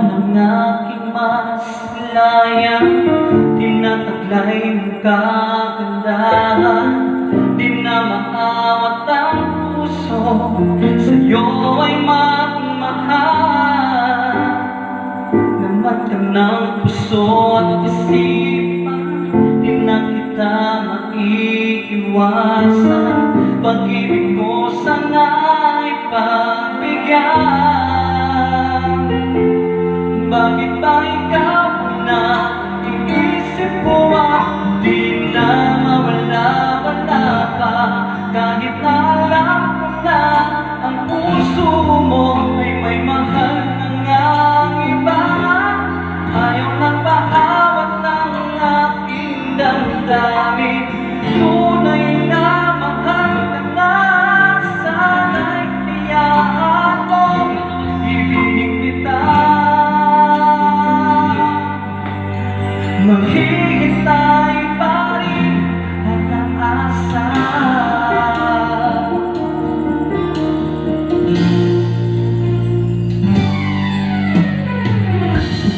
ng aking maslaya Tinataglay ang kagandahan Di na maawat ang puso. Sa'yo ay magmahal. Namatang ng puso at isipan. Di na kita maiiwasan. Pag-ibig mo sana'y pagbigay. puso mo ay may mahal ng ang iba. Ayaw na paawat ng aking damdamin. Tunay na mahal na nasana'y tiyaan mo. Ibigin kita. Maghihintay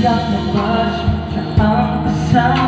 Yandım var, yandım sen